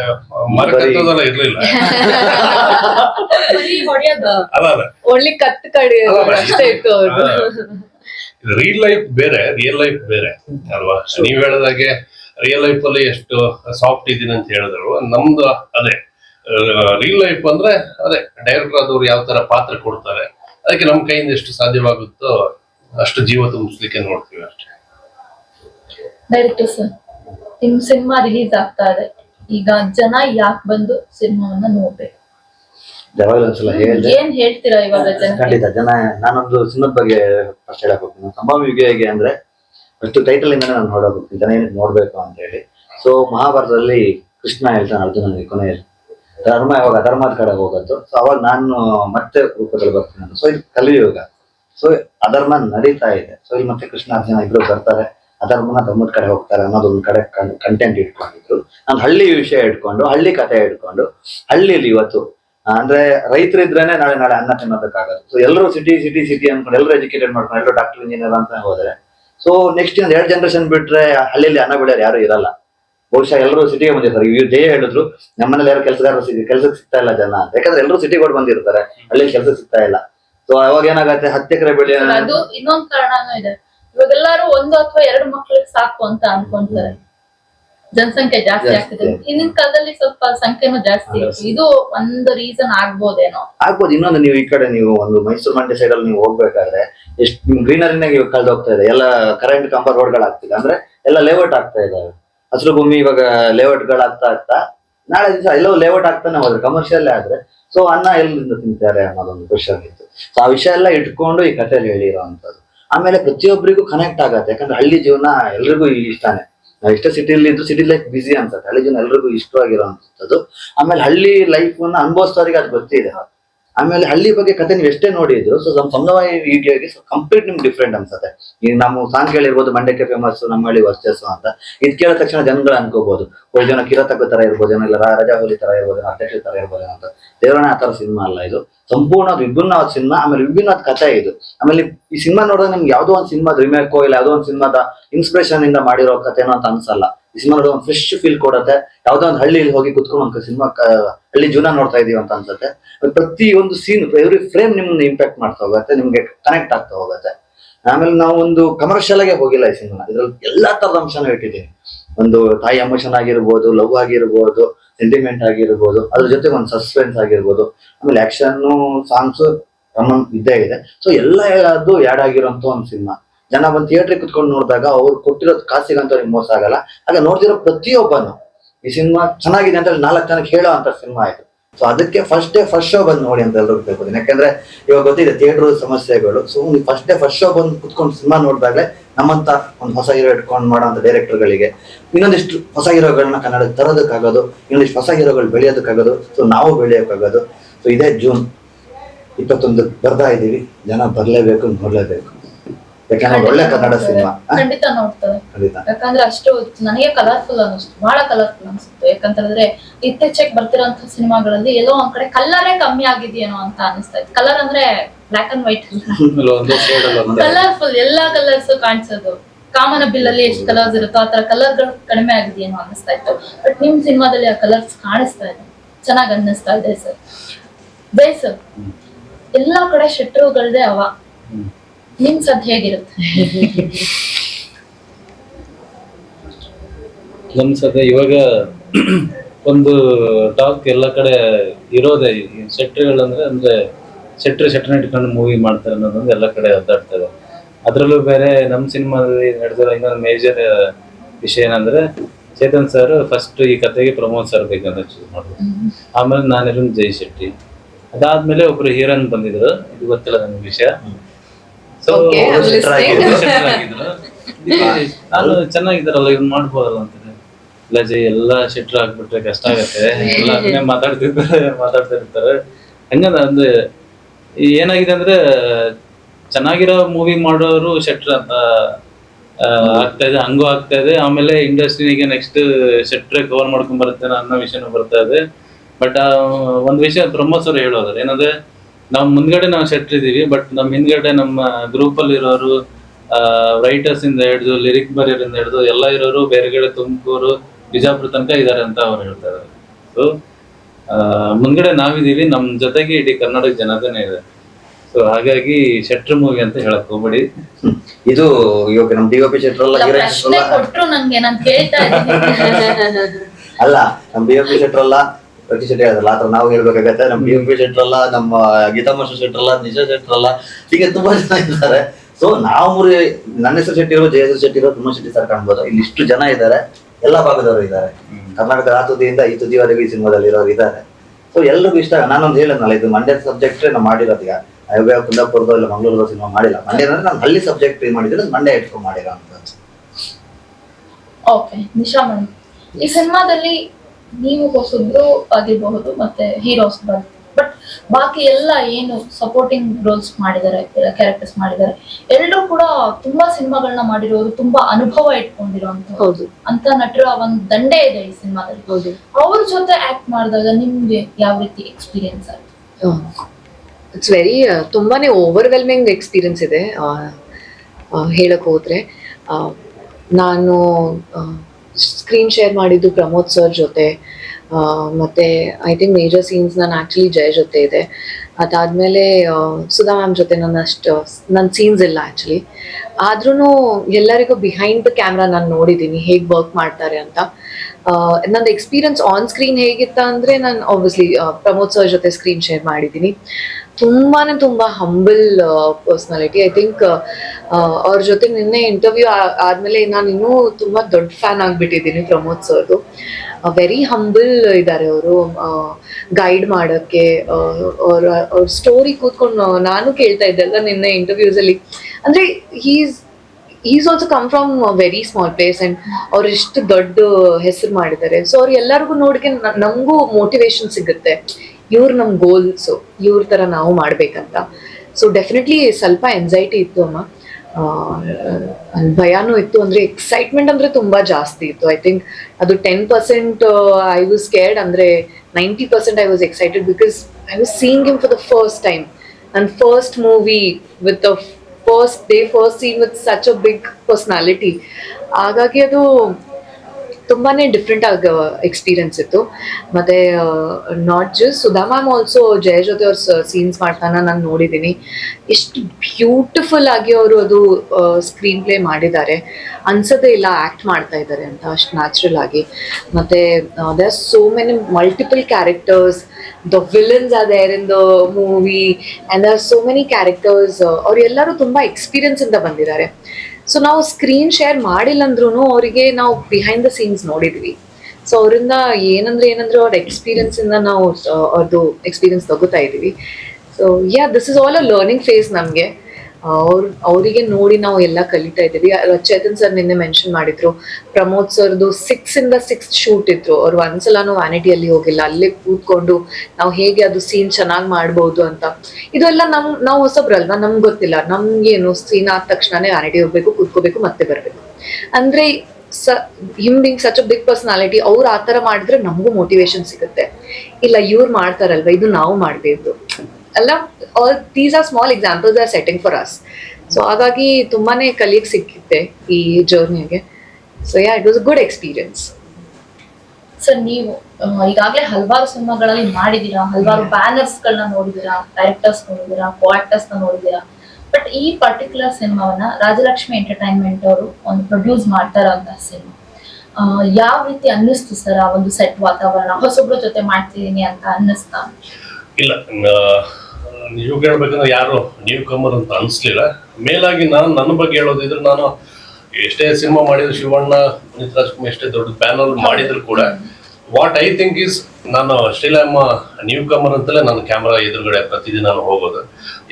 S5: ಮರ ಕತ್ತೋದೆಲ್ಲ ಇರ್ಲಿಲ್ಲ.
S1: ಬರೀ ಹೊಡೆಯೋದು.
S5: ಅಲ್ಲ ಅಲ್ಲ.
S4: ಓನ್ಲಿ ಕತ್ ಕಡೆ ಅಷ್ಟೇ ಇತ್ತು ಅವ್ರದ್ದು
S5: ರಿಯಲ್ ಲೈಫ್ ಬೇರೆ ರಿಯಲ್ ಲೈಫ್ ಬೇರೆ ಅಲ್ವಾ? ನೀವ್ ಹೇಳ್ದಾಗೆ ರಿಯಲ್ ಲೈಫ್ ಅಲ್ಲಿ ಎಷ್ಟು ಸಾಫ್ಟ್ ಇದೀನಿ ಅಂತ ಹೇಳಿದ್ರು. ನಮ್ದು ಅದೇ ರಿಯಲ್ ಲೈಫ್ ಅಂದ್ರೆ ಅದೇ ಡೈರೆಕ್ಟರ್ ಆದವ್ರು ಯಾವ ತರ ಪಾತ್ರ ಕೊಡ್ತಾರೆ ಅದಕ್ಕೆ ನಮ್ಮ ಕೈಯಿಂದ ಎಷ್ಟು ಸಾಧ್ಯವಾಗುತ್ತೋ ಅಷ್ಟು ಜೀವ ತುಂಬಿಸ್ಲಿಕ್ಕೆ ನೋಡ್ತೀವಿ ಅಷ್ಟೇ.
S1: ಡೈರೆಕ್ಟರ್ ಸರ್ ನಿಮ್ ಸಿನಿಮಾ ರಿಲೀಸ್ ಆಗ್ತಾ ಇದೆ. ಈಗ ಜನ ಯಾಕೆ ಬಂದು ಸಿನಿಮಾವನ್ನ ನೋಡ್ಬೇಕು?
S2: ಯಾವಾಗಲೂ ಒಂದ್ಸಲ ಹೇಳ್ದೆ
S1: ಏನ್ ಹೇಳ್ತೀರಾ ಇವಾಗ ಜನ
S2: ಖಂಡಿತ ಜನ ನಾನೊಂದು ಸಿನಿಮಾ ಬಗ್ಗೆ ಫಸ್ಟ್ ಹೇಳಕ್ ಹೋಗ್ತೀನಿ. ಸಂಭಾವ್ಯ ಯುಗ ಹೇಗೆ ಅಂದ್ರೆ ಫಸ್ಟ್ ಟೈಟಲ್ ಇಂದ ನಾನು ನೋಡೋದು ಇದನ್ನೇ ನೋಡ್ಬೇಕು ಅಂತ ಹೇಳಿ. ಸೊ ಮಹಾಭಾರತದಲ್ಲಿ ಕೃಷ್ಣ ಹೇಳ್ತಾನೆ ಅರ್ಜುನನಿಗೆ ಕೊನೆಯಲ್ಲಿ. ಧರ್ಮ ಯಾವಾಗ? ಅಧರ್ಮದ ಕಡೆ ಹೋಗೋದು. ಸೊ ಅವಾಗ ನಾನು ಮತ್ತೆ ರೂಪದಲ್ಲಿ ಬರ್ತೀನಿ ಸೊ ಇದು ಕಲಿಯುಗ. ಸೊ ಅಧರ್ಮ ನಡೀತಾ ಇದೆ. ಸೊ ಇಲ್ಲಿ ಮತ್ತೆ ಕೃಷ್ಣ, ಅರ್ಜುನ ಇಬ್ರು ಬರ್ತಾರೆ. ಅಧರ್ಮನ ಧರ್ಮದ ಕಡೆ ಹೋಗ್ತಾರೆ ಅನ್ನೋದೊಂದು ಕಡೆ ಕಂಟೆಂಟ್ ಇಟ್ಕೊಂಡಿದ್ರು. ನಾನು ಹಳ್ಳಿ ವಿಷಯ ಇಟ್ಕೊಂಡು, ಹಳ್ಳಿ ಕಥೆ ಇಟ್ಕೊಂಡು, ಹಳ್ಳಿಲಿ ಇವತ್ತು, ಅಂದ್ರೆ ರೈತರಿದ್ರೇನೆ ನಾಳೆ ನಾಳೆ ಅನ್ನ ತಿನ್ನೋದಕ್ಕಾಗುತ್ತೆ ಸೊ ಎಲ್ಲರೂ ಸಿಟಿ ಸಿಟಿ ಸಿಟಿ ಅನ್ಕೊಂಡು ಎಲ್ಲರೂ ಎಜುಕೇಟೆಡ್ ಮಾಡ್ಕೊಂಡು, ಎಲ್ಲರೂ ಡಾಕ್ಟರ್ ಇಂಜಿನಿಯರ್ ಅಂತ ಹೋದ್ರೆ ಸೊ ನೆಕ್ಸ್ಟ್ ಇನ್ನೊಂದು ಎರಡು ಜನರೇಷನ್ ಬಿಟ್ರೆ ಹಳ್ಳಿಯಲ್ಲಿ ಅನ್ನ ಬೆಳೆಯೋರು ಯಾರು ಇರಲ್ಲ. ಬಹುಶಃ ಎಲ್ಲರೂ ಸಿಟಿಗೆ ಬಂದಿರ್ತಾರೆ. ಇವ್ರು ಜಯ ಹೇಳಿದ್ರು ನಮ್ಮನೇಲಿ ಯಾರು ಕೆಲಸಗಾರರು ಕೆಲಸಕ್ಕೆ ಸಿಗ್ತಾ ಇಲ್ಲ ಜನ. ಯಾಕಂದ್ರೆ ಎಲ್ಲರೂ ಸಿಟಿಗೆ ಬಂದಿರ್ತಾರೆ. ಹಳ್ಳಿ ಕೆಲಸ ಸಿಗ್ತಾ ಇಲ್ಲ. ಸೊ ಅವಾಗ ಏನಾಗುತ್ತೆ? ಹತ್ತು ಎಕರೆ ಬೆಳೆ
S1: ಅದು ಇನ್ನೊಂದ್ ಕಾರಣನೂ ಇದೆ. ಇವಾಗೆಲ್ಲಾರು ಒಂದು ಅಥವಾ ಎರಡು ಮಕ್ಳಿಗೆ ಸಾಕು ಅಂತ ಅನ್ಕೊಂತಾರೆ. ಜನಸಂಖ್ಯೆ ಜಾಸ್ತಿ
S2: ಜಾಸ್ತಿ.
S1: ಆಗ್ತಿದೆ. ಹಿಂದಿನ ಕಾಲದಲ್ಲಿ ಸ್ವಲ್ಪ ಸಂಖ್ಯೆನೂ ಜಾಸ್ತಿ ಇದು ಒಂದು ರೀಸನ್ ಆಗ್ಬೋದೇನೋ.
S2: ಆಗ್ಬೋದು. ಇನ್ನೊಂದು ನೀವು ಈ ಕಡೆ ನೀವು ಒಂದು ಮೈಸೂರು ಮಂಡ್ಯ ಸೈಡ್ ಅಲ್ಲಿ ನೀವು ಹೋಗ್ಬೇಕಾದ್ರೆ ಎಷ್ಟು ನಿಮ್ ಗ್ರೀನರಿನಾಗ ಇವಾಗ ಕಳೆದು ಹೋಗ್ತಾ ಇದೆ. ಎಲ್ಲ ಕರೆಂಟ್ ಕಂಬ ರೋಡ್ ಗಳಾಗ್ತಿದೆ ಅಂದ್ರೆ ಎಲ್ಲ ಲೇಔಟ್ ಆಗ್ತಾ ಇದಾವೆ ಹಸಿರು ಭೂಮಿ ಇವಾಗ ಲೇಔಟ್ ಗಳಾಗ್ತಾ ಆಗ್ತಾ ನಾಳೆ ದಿವಸ ಎಲ್ಲವೂ ಲೇಔಟ್ ಆಗ್ತಾನೆ ಹೋದ್ರೆ ಕಮರ್ಷಿಯಲ್ ಆದ್ರೆ. ಸೊ ಅನ್ನ ಎಲ್ಲಿಂದ ತಿಂತಾರೆ ಅನ್ನೋದೊಂದು ಕ್ವಶನ್ ಇತ್ತು. ಸೊ ಆ ವಿಷಯ ಎಲ್ಲ ಇಟ್ಕೊಂಡು ಈ ಕಥೆಯಲ್ಲಿ ಹೇಳಿರೋವಂಥದ್ದು. ಆಮೇಲೆ ಪ್ರತಿಯೊಬ್ಬರಿಗೂ ಕನೆಕ್ಟ್ ಆಗತ್ತೆ. ಯಾಕಂದ್ರೆ ಹಳ್ಳಿ ಜೀವನ ಎಲ್ರಿಗೂ ಇಷ್ಟಾನೆ. ಇಷ್ಟ ಸಿಟಿಲಿ ಇದ್ದು ಸಿಟಿ ಲೈಫ್ ಬಿಸಿ ಅನ್ಸುತ್ತೆ. ಹಳ್ಳಿ ಜೀವನ ಎಲ್ರಿಗೂ ಇಷ್ಟವಾಗಿರೋವಂಥದ್ದು. ಆಮೇಲೆ ಹಳ್ಳಿ ಲೈಫ್ ಅನ್ನ ಅನುಭವಿಸೋರಿಗೆ ಅದು ಗೊತ್ತಿದೆ ಆಮೇಲೆ ಹಳ್ಳಿ ಬಗ್ಗೆ ಕತೆ ನೀವು ಎಷ್ಟೇ ನೋಡಿದ್ರು ಸೊ ನಮ್ಮ ಸಮುದಾಯ ಈಗಿಯಾಗಿ ಕಂಪ್ಲೀಟ್ ನಿಮ್ಗೆ ಡಿಫ್ರೆಂಟ್ ಅನ್ಸುತ್ತೆ. ಈಗ ನಮ್ಮ ಸಾಂಗ್ ಕೇಳಿರ್ಬೋದು ಮಂಡ್ಯಕ್ಕೆ ಫೇಮಸ್ ನಮ್ಮ ಹಳ್ಳಿ ವರ್ಚಸ್ಸು ಅಂತ. ಇದು ಕೇಳಿದ ತಕ್ಷಣ ಜನಗಳು ಅನ್ಕೋಬಹುದು ಒಂದು ಜನ ಕಿರತಕ್ಕ ತರ ಇರ್ಬೋದು ಏನೋ ಇಲ್ಲ ಹೋಲಿ ತರ ಇರ್ಬೋದು ಅಧ್ಯಕ್ಷ ತರ ಇರ್ಬೋದು ಅಂತ. ದೇವರಣ ಆ ತರ ಸಿನಿಮಾ ಅಲ್ಲ ಇದು. ಸಂಪೂರ್ಣ ವಿಭಿನ್ನವಾದ ಸಿನಿಮಾ, ಆಮೇಲೆ ವಿಭಿನ್ನವಾದ ಕಥೆ ಇದು. ಆಮೇಲೆ ಈ ಸಿನಿಮಾ ನೋಡಿದ್ರೆ ನಿಮ್ಗೆ ಯಾವುದೋ ಒಂದು ಸಿನಿಮಾದ ರಿಮೇಕೋ ಇಲ್ಲ, ಯಾವುದೋ ಒಂದು ಸಿನಿಮಾದ ಇನ್ಸ್ಪಿರೇಷನ್ ಇಂದ ಮಾಡಿರೋ ಕಥೆನೋ ಅಂತ ಅನ್ಸಲ್ಲ. ಸಿನಿಮಾ ಒಂದು ಫ್ರೆಶ್ ಫೀಲ್ ಕೊಡುತ್ತೆ. ಯಾವ್ದೋ ಒಂದು ಹಳ್ಳಿಲಿ ಹೋಗಿ ಕುತ್ಕೊಂಡು ಒಂದು ಸಿನಿಮಾ ಹಳ್ಳಿ ಜೀವನ ನೋಡ್ತಾ ಇದೀವಿ ಅಂತ ಅನ್ಸುತ್ತೆ. ಪ್ರತಿ ಒಂದು ಸೀನ್ ಎವ್ರಿ ಫ್ರೇಮ್ ನಿಮ್ಮನ್ನ ಇಂಪ್ಯಾಕ್ಟ್ ಮಾಡ್ತಾ ಹೋಗುತ್ತೆ, ನಿಮ್ಗೆ ಕನೆಕ್ಟ್ ಆಗ್ತಾ ಹೋಗುತ್ತೆ. ಆಮೇಲೆ ನಾವು ಒಂದು ಕಮರ್ಷಿಯಲ್ ಆಗಿ ಹೋಗಿಲ್ಲ ಈ ಸಿನಿಮಾ. ಇದ್ರಲ್ಲಿ ಎಲ್ಲಾ ತರದ ಅಂಶನೂ ಇಟ್ಟಿದ್ದೀನಿ. ಒಂದು ತಾಯಿ ಎಮೋಷನ್ ಆಗಿರ್ಬೋದು ಲವ್ ಆಗಿರ್ಬೋದು ಸೆಂಟಿಮೆಂಟ್ ಆಗಿರ್ಬೋದು, ಅದ್ರ ಜೊತೆ ಒಂದು ಸಸ್ಪೆನ್ಸ್ ಆಗಿರ್ಬೋದು. ಆಮೇಲೆ ಆಕ್ಷನ್ ಸಾಂಗ್ಸ್ ಇದ್ದೇ ಇದೆ. ಸೊ ಎಲ್ಲ ಅದು ಆಗಿರೋಂಥ ಒಂದು ಸಿನಿಮಾ. ಜನ ಬಂದು ಥಿಯೇಟ್ರಿಗೆ ಕುತ್ಕೊಂಡು ನೋಡಿದಾಗ ಅವ್ರು ಕೊಟ್ಟಿರೋ ಅಂತ ಅವ್ರಿಗೆ ಮೋಸ ಆಗಲ್ಲ. ಆಗ ನೋಡ್ತಿರೋ ಪ್ರತಿಯೊಬ್ಬನು ಈ ಸಿನಿಮಾ ಚೆನ್ನಾಗಿದೆ ಅಂತ ನಾಲ್ಕು ಜನಕ್ಕೆ ಹೇಳೋ ಅಂತ ಸಿನಿಮಾ ಆಯ್ತು ಸೊ ಅದಕ್ಕೆ ಫಸ್ಟ್ ಡೇ ಫಸ್ಟ್ ಶೋ ಬಂದು ನೋಡಿ ಅಂತ ಎಲ್ಲರೂ ಕೇಳ್ಬೋದು ಯಾಕಂದ್ರೆ ಇವಾಗ ಗೊತ್ತಿದೆ ಥಿಯೇಟರ್ ಸಮಸ್ಯೆಗಳು. ಸೊ ನೀವು ಫಸ್ಟ್ ಡೇ ಫಸ್ಟ್ ಶೋ ಬಂದು ಕುತ್ಕೊಂಡು ಸಿನಿಮಾ ನೋಡಿದಾಗಲೇ ನಮ್ಮಂತ ಒಂದು ಹೊಸ ಹೀರೋ ಇಟ್ಕೊಂಡು ಮಾಡೋಂಥ ಡೈರೆಕ್ಟರ್ಗಳಿಗೆ ಇನ್ನೊಂದಿಷ್ಟು ಹೊಸ ಹೀರೋಗಳನ್ನ ಕನ್ನಡಕ್ಕೆ ತರೋದಕ್ಕಾಗೋದು, ಇನ್ನೊಂದಿಷ್ಟು ಹೊಸ ಹೀರೋಗಳು ಬೆಳೆಯೋದಕ್ಕಾಗೋದು ಸೊ ನಾವು ಬೆಳೆಯೋಕ್ಕಾಗೋದು. ಸೊ ಇದೇ ಜೂನ್ ಇಪ್ಪತ್ತೊಂದು ಬರ್ತಾ ಇದ್ದೀವಿ. ಜನ ಬರಲೇಬೇಕು, ನೋಡಲೇಬೇಕು. ಯಾಕಂದ್ರೆ ಒಂದು ಒಳ್ಳೆ ಕನ್ನಡ ಸಿನಿಮಾ.
S1: ಖಂಡಿತ ನೋಡ್ತಾರೆ.
S2: ಖಂಡಿತ.
S1: ಯಾಕಂದ್ರೆ ಅಷ್ಟು ನನಗೆ ಕಲರ್ಫುಲ್ ಅನಿಸ್ತು ಬಹಳ ಕಲರ್ಫುಲ್ ಅನಿಸ್ತು ಯಾಕಂತಂದ್ರೆ ಇತ್ತೀಚೆಗೆ ಬರ್ತಿರೋಂತ ಸಿನಿಮಾಗಳಲ್ಲಿ ಎಲ್ಲೋ ಒಂದ್ ಕಡೆ ಕಲರೇ ಕಮ್ಮಿ ಆಗಿದೆಯೇನೋ ಅಂತ ಅನಿಸ್ತಾ ಇತ್ತು. ಕಲರ್ ಅಂದ್ರೆ ಬ್ಲಾಕ್ ಅಂಡ್ ವೈಟ್ ಕಲರ್ಫುಲ್ ಎಲ್ಲಾ ಕಲರ್ಸ್ ಕಾಣಿಸೋದು. ಕಾಮನ ಬಿಲ್ ಅಲ್ಲಿ ಎಷ್ಟು ಕಲರ್ಸ್ ಇರುತ್ತೋ ಆ ತರ ಕಲರ್ಗಳು ಕಡಿಮೆ ಆಗಿದೆಯೇನೋ ಅನಿಸ್ತಾ ಇತ್ತು. ಬಟ್ ನಿಮ್ ಸಿನಿಮಾದಲ್ಲಿ ಆ ಕಲರ್ಸ್ ಕಾಣಿಸ್ತಾ ಇದೆ. ಚೆನ್ನಾಗ್ ಅನ್ನಿಸ್ತಾ ಇದೆ ಸರ್ ಬೇಸರ್ ಸರ್ ಎಲ್ಲಾ ಕಡೆ ಶೆಟ್ರುಗಳದೇ ಅವ. ನಿಮ್ ಹೇಗಿರುತ್ತೆ?
S3: ನಮ್ ಸದ್ಯ ಇವಾಗ ಒಂದು ಟಾಕ್ ಎಲ್ಲ ಕಡೆ ಇರೋದೇ ಈ ಶೆಟ್ರಿಗಳಂದ್ರೆ ಅಂದ್ರೆ ಸೆಟ್ರಿ ಶೆಟ್ರನ್ನ ಇಟ್ಕೊಂಡು ಮೂವಿ ಮಾಡ್ತಾರೆ ಅನ್ನೋದೊಂದು ಎಲ್ಲ ಕಡೆ ಅದ್ದಾಡ್ತದೆ ಅದ್ರಲ್ಲೂ ಬೇರೆ ನಮ್ಮ ಸಿನಿಮಾದಲ್ಲಿ ನಡೆದಿರೋ ಇನ್ನೊಂದು ಮೇಜರ್ ವಿಷಯ ಏನಂದ್ರೆ ಚೇತನ್ ಸರ್ ಫಸ್ಟ್ ಈ ಕತೆಗೆ ಪ್ರಮೋದ್ ಸರ್ ಬೇಕಂತ ಚೂಸ್ ಮಾಡಿದ್ರು. ಆಮೇಲೆ ನಾನಿರೋ ಜೈ ಶೆಟ್ಟಿ. ಅದಾದ್ಮೇಲೆ ಒಬ್ರು ಹೀರೋನ್ ಬಂದಿದ್ರು. ಇದು ಗೊತ್ತಿಲ್ಲ ನನಗೆ ವಿಷಯ. So
S4: Okay, I'm
S2: listening.
S3: ನಾನು ಚೆನ್ನಾಗಿದ್ದಾರಲ್ಲ ಇವ್ನು ಮಾಡ್ಬೋದಲ್ಲ ಅಂತಾರೆ ಇಲ್ಲ ಜೈ ಎಲ್ಲ ಶೆಟ್ರ್ ಆಗ್ಬಿಟ್ರೆ ಕಷ್ಟ ಆಗತ್ತೆ. ಎಲ್ಲ ಅದನ್ನೇ ಮಾತಾಡ್ತಿರ್ತಾರೆ ಮಾತಾಡ್ತಾ ಇರ್ತಾರೆ ಹಂಗಂದ್ರೆ ಅಂದ್ರೆ ಏನಾಗಿದೆ ಅಂದ್ರೆ ಚೆನ್ನಾಗಿರೋ ಮೂವಿ ಮಾಡೋರು ಶೆಟ್ರ್ ಅಂತ ಆ, ಆಗ್ತಾ ಇದೆ ಹಂಗೂ ಆಗ್ತಾ ಇದೆ. ಆಮೇಲೆ ಇಂಡಸ್ಟ್ರಿಗೆ ನೆಕ್ಸ್ಟ್ ಶೆಟ್ರೆ ಕವರ್ ಮಾಡ್ಕೊಂಡ್ ಬರುತ್ತೆ ಅನ್ನೋ ವಿಷಯನೂ ಬರ್ತಾ ಇದೆ. ಬಟ್ ಒಂದ್ ವಿಷಯ ಸರ್ ಹೇಳೋದ್ರೆ ಏನಂದ್ರೆ ನಾವು ಮುಂದ್ಗಡೆ ನಾವು ಶೆಟ್ರ್ ಇದೀವಿ ಬಟ್ ನಮ್ಮ ಹಿಂದ್ಗಡೆ ನಮ್ಮ ಗ್ರೂಪ್ ಅಲ್ಲಿ ಇರೋರು ರೈಟರ್ಸ್ ಇಂದ ಹಿಡಿದು ಲಿರಿಕ್ ಬರೆಯೋರಿಂದ ಹಿಡಿದು ಎಲ್ಲ ಇರೋರು ಬೇರೆ ಕಡೆ ತುಮಕೂರು ಬಿಜಾಪುರ ತನಕ ಇದಾರೆ ಅಂತ ಅವ್ರು ಹೇಳ್ತಾರೆ ಇದ್ದಾರೆ ಸೊ ಮುಂದ್ಗಡೆ ನಾವಿದೀವಿ ನಮ್ ಜೊತೆಗೆ ಇಡೀ ಕರ್ನಾಟಕ ಜನತೆನೇ ಇದೆ. ಸೊ ಹಾಗಾಗಿ ಶೆಟ್ರ್ ಮೂವಿ ಅಂತ ಹೇಳಕ್ ಹೋಗ್ಬೇಡಿ.
S2: ಇದು ಇವಾಗ ನಮ್ ಡಿ ಪಿ ಶೆಟ್ರ್ ಅಲ್ಲ. ಅಲ್ಲ ನಮ್ ಡಿ ಪಿ ಶೆಟ್ರ್ ಅಲ್ಲ ಪ್ರತಿ ಸೆಟ್ ಅದಲ್ಲ ಆತರ ನಾವು ಹೇಳ್ಬೇಕಾಗತ್ತೆ. ನಮ್ ಡಿ ಎಂ ಪಿ ಅಲ್ಲ ನಮ್ಮ ಗೀತಾ ಮಾಸ್ಟರ್ ಶೆಟ್ರ್ ಅಲ್ಲ ನಿಜ ಶೆಟ್ರ್ ಅಲ್ಲ ಹೀಗೆ ತುಂಬಾ ಜನ ಇದ್ದಾರೆ. ಸೊ ನಾವು ನನ್ನ ಹೆಸರು ಶೆಟ್ಟಿ ಇರೋ ಜಯ ಹೆಸರು ಶೆಟ್ಟಿ ಇರೋ ತುಂಬ ಶೆಟ್ಟಿ ಸರ್ ಕಾಣ್ಬೋದು. ಇಲ್ಲಿ ಇಷ್ಟು ಜನ ಇದ್ದಾರೆ, ಎಲ್ಲಾ ಭಾಗದವರು ಇದ್ದಾರೆ. ಕರ್ನಾಟಕದ ಆ ತುದಿಯಿಂದ ಈ ತುದಿವರೆಗೂ ಈ ಸಿನಿಮಾದಲ್ಲಿ ಇರೋರು ಇದ್ದಾರೆ. ಸೊ ಎಲ್ರಿಗೂ ಇಷ್ಟ. ನಾನೊಂದು ಹೇಳಲ್ಲ ಇದು ಮಂಡ್ಯದ ಸಬ್ಜೆಕ್ಟ್ ನಾವು ಮಾಡಿರೋದು ಈಗ. ಅಯೋಗ್ಯ ಕುಂದಾಪುರದ ಇಲ್ಲ ಮಂಗಳೂರದ ಸಿನಿಮಾ ಮಾಡಿಲ್ಲ. ಮಂಡ್ಯ ಅಂದ್ರೆ ನಾನು ಹಳ್ಳಿ ಸಬ್ಜೆಕ್ಟ್ ಮಾಡಿದ್ರೆ ಮಂಡ್ಯ ಇಟ್ಕೊಂಡು ಮಾಡಿರೋ ಅಂತ
S1: ಓಕೆ ನಿಶಾ ಈ ಸಿನಿಮಾದಲ್ಲಿ ನೀವು ಹೊಸಬ್ರು ಆಗಿರಬಹುದು ಮತ್ತೆ ಹೀರೋಸ್ ಬಟ್ ಬಾಕಿ ಎಲ್ಲ ಏನು ಸಪೋರ್ಟಿಂಗ್ ರೋಲ್ಸ್ ಮಾಡಿದ್ದಾರೆ ಕ್ಯಾರೆಕ್ಟರ್ಸ್ ಮಾಡಿದ್ದಾರೆ ಎಲ್ಲರೂ ಕೂಡ ತುಂಬಾ ಸಿನಿಮಾಗಳನ್ನ ಮಾಡಿರೋರು ತುಂಬಾ ಅನುಭವ ಇಟ್ಕೊಂಡಿರೋಂಥ
S4: ಹೌದು.
S1: ಅಂತ ನಟರ ಒಂದು ದಂಡೆ ಇದೆ ಈ ಸಿನಿಮಾದಲ್ಲಿ.
S4: ಹೌದು.
S1: ಅವ್ರ ಜೊತೆ ಆಕ್ಟ್ ಮಾಡಿದಾಗ ನಿಮ್ಗೆ ಯಾವ ರೀತಿ ಎಕ್ಸ್ಪೀರಿಯನ್ಸ್ ಆಯ್ತು?
S4: ಇಟ್ಸ್ ವೆರಿ ತುಂಬಾನೇ ಓವರ್ವೆಲ್ಮಿಂಗ್ ಎಕ್ಸ್ಪೀರಿಯನ್ಸ್ ಇದೆ ಹೇಳಕ್ ಹೋದ್ರೆ. ನಾನು ಸ್ಕ್ರೀನ್ ಶೇರ್ ಮಾಡಿದ್ದು ಪ್ರಮೋದ್ ಸರ್ ಜೊತೆ. ಮತ್ತೆ ಐ ಥಿಂಕ್ ಮೇಜರ್ ಸೀನ್ಸ್ ನಾನು ಆಕ್ಚುಲಿ ಜಯ ಜೊತೆ ಇದೆ. ಅದಾದ್ಮೇಲೆ ಸುಧಾ ಮ್ಯಾಮ್ ಜೊತೆ ನನ್ನ ಅಷ್ಟು ನನ್ನ ಸೀನ್ಸ್ ಇಲ್ಲ ಆಕ್ಚುಲಿ ಆದ್ರೂ ಎಲ್ಲರಿಗೂ ಬಿಹೈಂಡ್ ದ ಕ್ಯಾಮ್ರಾ ನಾನು ನೋಡಿದ್ದೀನಿ ಹೇಗೆ ವರ್ಕ್ ಮಾಡ್ತಾರೆ ಅಂತ. ನನ್ನ ಎಕ್ಸ್ಪೀರಿಯನ್ಸ್ ಆನ್ ಸ್ಕ್ರೀನ್ ಹೇಗಿತ್ತ ಅಂದರೆ ನಾನು ಆಬ್ವಿಯಸ್ಲಿ ಪ್ರಮೋದ್ ಸರ್ ಜೊತೆ ಸ್ಕ್ರೀನ್ ಶೇರ್ ಮಾಡಿದ್ದೀನಿ ತುಂಬಾನೇ ತುಂಬಾ ಹಂಬಲ್ ಪರ್ಸ್ನಾಲಿಟಿ ಐ ಥಿಂಕ್ ಅವ್ರ ಜೊತೆ ನಿನ್ನೆ ಇಂಟರ್ವ್ಯೂ ಆದ್ಮೇಲೆ ನಾನು ಇನ್ನೂ ತುಂಬಾ ದೊಡ್ಡ ಫ್ಯಾನ್ ಆಗಿಬಿಟ್ಟಿದ್ದೀನಿ ಪ್ರಮೋದ್ ಸರ್ದು ವೆರಿ ಹಂಬಲ್ ಇದ್ದಾರೆ ಅವರು. ಗೈಡ್ ಮಾಡೋಕ್ಕೆ ಅವ್ರ ಅವ್ರ ಸ್ಟೋರಿ ಕೂತ್ಕೊಂಡು ನಾನು ಕೇಳ್ತಾ ಇದ್ದೆ ಅಲ್ಲ ನಿನ್ನೆ ಇಂಟರ್ವ್ಯೂಸಲ್ಲಿ ಅಂದ್ರೆ is is also come from very small place and ಅವ್ರು ಎಷ್ಟು ದೊಡ್ಡ ಹೆಸರು ಮಾಡಿದ್ದಾರೆ. ಸೊ ಅವ್ರು ಎಲ್ಲರಿಗೂ ನೋಡಿಕೆ ನಮಗೂ ಮೋಟಿವೇಶನ್ ಸಿಗುತ್ತೆ. ಇವ್ರು ನಮ್ ಗೋಲ್ಸ್ ಇವ್ರ ತರ ನಾವು ಮಾಡ್ಬೇಕಂತ. ಸೊ ಡೆಫಿನೆಟ್ಲಿ ಸ್ವಲ್ಪ ಎಂಸೈಟಿ ಇತ್ತು ಅಮ್ಮ. ಭಯಾನೂ ಇತ್ತು, ಅಂದ್ರೆ ಎಕ್ಸೈಟ್ಮೆಂಟ್ ಅಂದ್ರೆ ತುಂಬಾ ಜಾಸ್ತಿ ಇತ್ತು. ಐ ಥಿಂಕ್ ಅದು ten percent I was scared ಅಂದ್ರೆ ninety percent I was excited because I was seeing him for the first time ನನ್ನ first movie with first day first scene with such a big personality ಹಾಗಾಗಿ ಅದು ತುಂಬಾನೇ ಡಿಫ್ರೆಂಟ್ ಆಗಿ ಎಕ್ಸ್ಪೀರಿಯನ್ಸ್ ಇತ್ತು. ಮತ್ತೆ not just Sudha ma'am also Jaya ಜೊತೆ ಅವ್ರ ಸೀನ್ಸ್ ಮಾಡ್ತಾನ ನಾನು ನೋಡಿದೀನಿ. ಎಷ್ಟು ಬ್ಯೂಟಿಫುಲ್ ಆಗಿ ಅವರು ಅದು ಸ್ಕ್ರೀನ್ ಪ್ಲೇ ಮಾಡಿದ್ದಾರೆ. ಅನ್ಸದೇ ಇಲ್ಲ ಆಕ್ಟ್ ಮಾಡ್ತಾ ಇದ್ದಾರೆ ಅಂತ, ಅಷ್ಟು ನ್ಯಾಚುರಲ್ ಆಗಿ. ಮತ್ತೆ they are so many multiple characters the villains are there in the movie and are so many characters ಅವ್ರು ಎಲ್ಲರೂ ತುಂಬಾ ಎಕ್ಸ್ಪೀರಿಯನ್ಸ್ ಇಂದ ಬಂದಿದ್ದಾರೆ. ಸೊ ನಾವು ಸ್ಕ್ರೀನ್ ಶೇರ್ ಮಾಡಿಲ್ಲ ಅಂದ್ರೂ ಅವರಿಗೆ ನಾವು ಬಿಹೈಂಡ್ ದ ಸೀನ್ಸ್ ನೋಡಿದ್ವಿ. ಸೊ ಅವರಿಂದ ಏನಂದ್ರೆ ಏನಂದ್ರೆ ಅವ್ರ ಎಕ್ಸ್ಪೀರಿಯನ್ಸ್ ಇಂದ ನಾವು ಅವ್ರದ್ದು ಎಕ್ಸ್ಪೀರಿಯನ್ಸ್ ತಗೋತಾ ಇದೀವಿ. So yeah this is all a learning phase ನಮಗೆ. ಅವ್ರ, ಅವರಿಗೆ ನೋಡಿ ನಾವು ಎಲ್ಲ ಕಲಿತಾ ಇದ್ದೀವಿ. ಚೇತನ್ ಸರ್ ನಿನ್ನೆ ಮೆನ್ಷನ್ ಮಾಡಿದ್ರು. ಪ್ರಮೋದ್ ಸರ್ದು ಸಿಕ್ಸ್ ಇಂದ ಸಿಕ್ಸ್ ಶೂಟ್ ಇದ್ರು. ಅವ್ರು ಒಂದ್ಸಲನೂ ವ್ಯಾನಿಟಿಯಲ್ಲಿ ಹೋಗಿಲ್ಲ. ಅಲ್ಲೇ ಕೂತ್ಕೊಂಡು ನಾವು ಹೇಗೆ ಅದು ಸೀನ್ ಚೆನ್ನಾಗಿ ಮಾಡ್ಬೋದು ಅಂತ. ಇದೆಲ್ಲ ನಮ್, ನಾವು ಹೊಸಬ್ರಲ್ವಾ? ನಮ್ಗೆ ಗೊತ್ತಿಲ್ಲ. ನಮ್ಗೇನು ಸೀನ್ ಆದ ತಕ್ಷಣನೇ ವ್ಯಾನಿಟಿ ಹೋಗ್ಬೇಕು, ಕೂತ್ಕೋಬೇಕು, ಮತ್ತೆ ಬರ್ಬೇಕು. ಅಂದ್ರೆ see him being such a big personality ಅವ್ರು ಆ ಥರ ಮಾಡಿದ್ರೆ ನಮಗೂ ಮೋಟಿವೇಶನ್ ಸಿಗುತ್ತೆ. ಇಲ್ಲ, ಇವ್ರು ಮಾಡ್ತಾರಲ್ವಾ? ಇದು ನಾವು ಮಾಡಬೇಕು ಅಲ್ಲ all these are small examples are setting for us so ಹಾಗಾಗಿ ತುಂಬಾನೇ ಕಲಿಯಕ್ ಸಿಕ್ಕಿತ್ತೆ ಈ ಜರ್ನಿಗೆ so yeah it was good experience
S1: sir ನೀವು ಈಗಾಗಲೇ ಹಲವಾರು ಸಿನಿಮಾಗಳಲ್ಲಿ ಮಾಡಿದೀರಾ ಹಲವಾರು ಬ್ಯಾನರ್ಸ್ ಗಳನ್ನ ನೋಡಿದೀರಾ ಡೈರೆಕ್ಟರ್ಸ್ ನೋಡಿದೀರಾ ಕೋಆಕ್ಟರ್ಸ್ನ ನೋಡಿದೀರಾ ಬಟ್ ಈ ಪರ್ಟಿಕ್ಯುಲರ್ ಸಿನಿಮಾವನ್ನ ರಾಜಲಕ್ಷ್ಮಿ ಎಂಟರ್ಟೈನ್ಮೆಂಟ್ ಅವರು ಒಂದು ಪ್ರೊಡ್ಯೂಸ್ ಮಾಡ್ತಾರಂತ ಸಿನಿಮಾ. ಯಾವ ರೀತಿ ಅನ್ನಿಸ್ತು ಸರ್ ಆ ಒಂದು ಸೆಟ್ ವಾತಾವರಣ? ಹೊಸೊಬ್ರ ಜೊತೆ ಮಾಡ್ತಿದೀನಿ ಅಂತ ಅನ್ನಿಸ್ತಾ?
S5: ಇಲ್ಲ ನೀವು ಹೇಳ್ಬೇಕಂದ್ರೆ ಯಾರು ನ್ಯೂ ಕಮರ್ ಅಂತ ಅನಿಸ್ಲಿಲ್ಲ. ಮೇಲಾಗಿ ನಾನು ನನ್ನ ಬಗ್ಗೆ ಹೇಳೋದಿದ್ರೆ ನಾನು ಎಷ್ಟೇ ಸಿನಿಮಾ ಮಾಡಿದ್ರು ಶಿವಣ್ಣ, ಪುನೀತ್ ರಾಜ್ಕುಮಾರ್ ಎಷ್ಟೇ ದೊಡ್ಡ ಬ್ಯಾನರ್ ಮಾಡಿದ್ರು ಕೂಡ ವಾಟ್ ಐ ಥಿಂಕ್ ಇಸ್ ನಾನು ಸ್ಟಿಲ್ ಆಮ್ ನ್ಯೂ ಕಮರ್ ಅಂತಲೇ ನಾನು ಕ್ಯಾಮ್ರಾ ಎದುರುಗಡೆ ಪ್ರತಿದಿನ ನಾನು ಹೋಗೋದು.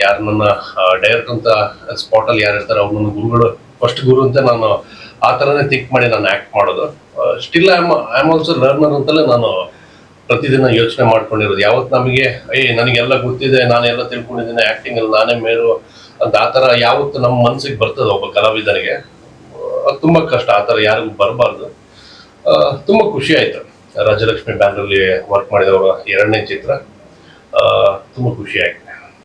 S5: ಯಾರು ನನ್ನ ಡೈರೆಕ್ಟ್ ಅಂತ ಸ್ಪಾಟ್ ಅಲ್ಲಿ ಯಾರು ಇರ್ತಾರೆ ಅವ್ರು ನನ್ನ ಗುರುಗಳು ಫಸ್ಟ್ ಗುರು ಅಂತ ನಾನು ಆ ಥರನೇ ಥಿಂಕ್ ಮಾಡಿ ನಾನು ಆ್ಯಕ್ಟ್ ಮಾಡೋದು. Still I am I am also learner ಅಂತಲೇ ನಾನು ಪ್ರತಿದಿನ ಯೋಚನೆ ಮಾಡ್ಕೊಂಡಿರೋದು. ಯಾವತ್ತು ನಮಗೆ, ಏ, ನನಗೆಲ್ಲ ಗೊತ್ತಿದೆ, ನಾನೆಲ್ಲ ತಿಳ್ಕೊಂಡಿದ್ದೀನಿ ಆ್ಯಕ್ಟಿಂಗ್ ಅಲ್ಲಿ ನಾನೇ ಮೇಲು ಅಂತ ಆ ಥರ ಯಾವತ್ತು ನಮ್ಮ ಮನಸ್ಸಿಗೆ ಬರ್ತದೆ ಒಬ್ಬ ಕಲಾವಿದನಿಗೆ. ಅದು ತುಂಬ ಕಷ್ಟ, ಆ ಥರ ಯಾರಿಗೂ ಬರಬಾರ್ದು. ತುಂಬ ಖುಷಿ ಆಯಿತು. ರಾಜಲಕ್ಷ್ಮಿ ಬ್ಯಾನರಲ್ಲಿ ವರ್ಕ್ ಮಾಡಿದವರ ಎರಡನೇ ಚಿತ್ರ. ತುಂಬ ಖುಷಿ ಆಯ್ತು.